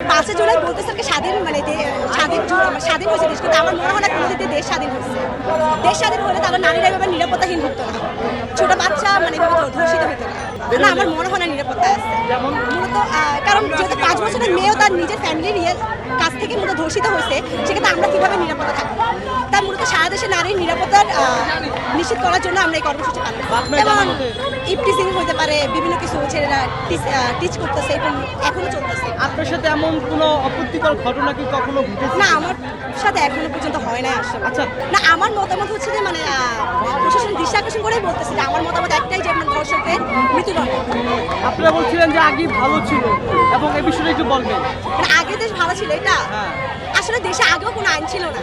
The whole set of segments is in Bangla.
পাঁচে জুলাই বলতে স্যারকে স্বাধীন মানে স্বাধীন স্বাধীন হয়েছে দেশ কিন্তু আমার মনে হয় না কোনো দেশ স্বাধীন হয়েছে। দেশ স্বাধীন হলে নারীরা এভাবে নিরাপত্তাহীন হতো না। ছোট বাচ্চা মানে এভাবে ধর্ষিত হতো না। আমার মনে হয় না নিরাপত্তা আছে। মূলত কারণ যেহেতু পাঁচ বছরের মেয়েও তার নিজের ফ্যামিলির ইয়ে কাছ থেকে মূলত ধর্ষিত হয়েছে সেক্ষেত্রে আমরা কীভাবে নিরাপত্তা থাকব? তার মূলত সারা দেশে আহ, নিশ্চিত করার জন্য আমরা এই কর্মসূচি পালন। আপনার যেমন জানামতে? হতে পারে বিভিন্ন কিছু ছেলেরা টিচ করতেছে এবং এখনও চলতেছে আপনার সাথে এমন কোনো অপ্রীতিকর ঘটনা কি কখনো ঘটেছে না আমার সাথে এখনও পর্যন্ত হয় না আসলে আচ্ছা। না আমার মতামত হচ্ছে যে মানে প্রশাসন দৃষ্টি আকর্ষণ করেই বলতেছে যে আমার মতামত একটাই যে মানে ধর্ষকদের মৃত্যুদণ্ড আপনারা বলছিলেন যে আগে ভালো ছিল এবং এই বিষয়ে একটু বলবেন মানে আগে দেশ ভালো ছিল এটা হ্যাঁ। আসলে দেশে আগেও কোনো আইন ছিল না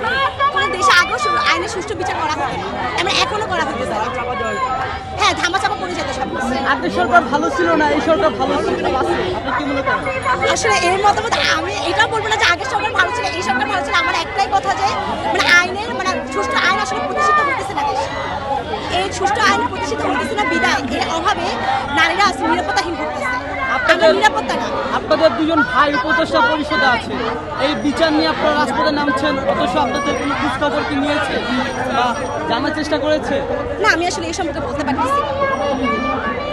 আইনের সুষ্ঠু বিচার করা না এমন এখনও করা না। হ্যাঁ ধামাচাপা পড়ে যেত সব। আগের সরকার ভালো ছিল না এই সরকার ভালো ছিল আপনি কি করেন? আসলে এর মতামত আমি এটা বলব না যে আগের সরকার ভালো ছিল এই সরকার ভালো ছিল। আমার একটাই কথা যে মানে আইনের মানে সুষ্ঠু আইন আসলে প্রতিষ্ঠিত হইতেছে না এই সুষ্ঠু আইন প্রতিষ্ঠিত হইতেছে না বিদায়। এর অভাবে নারীরা নিরাপত্তাহীন করতেছে আপনাদের দুজন ভাই উপদেষ্টা পরিষদে আছে। এই বিচার নিয়ে আপনারা রাজপথে নামছেন অথচ আপনাদের কোনো খোঁজ খবর কি নিয়েছে বা জানার চেষ্টা করেছে? না আমি আসলে এই সম্পর্কে বলতে পারতেছি না।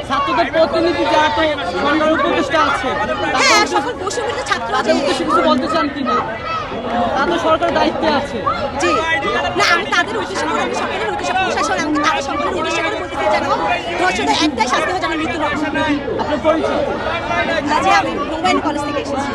ছাত্রদের প্রতিনিধি যারা তো সরকার উপদেষ্টা আছে হ্যাঁ সকল ছাত্র কিছু বলতে চান কিনা? তাদের সরকার দায়িত্বে আছে। জি। না আমি তাদের উদ্দেশ্য করে আমি সকলের উদ্দেশ্য প্রশাসন আমি তাদের সকলের বলতেছি যেন ধর্ষণের একটাই শাস্তি হয় যেন মৃত্যু আপনার পরিচয়? যে আমি মোবাইল কলেজ থেকে এসেছি।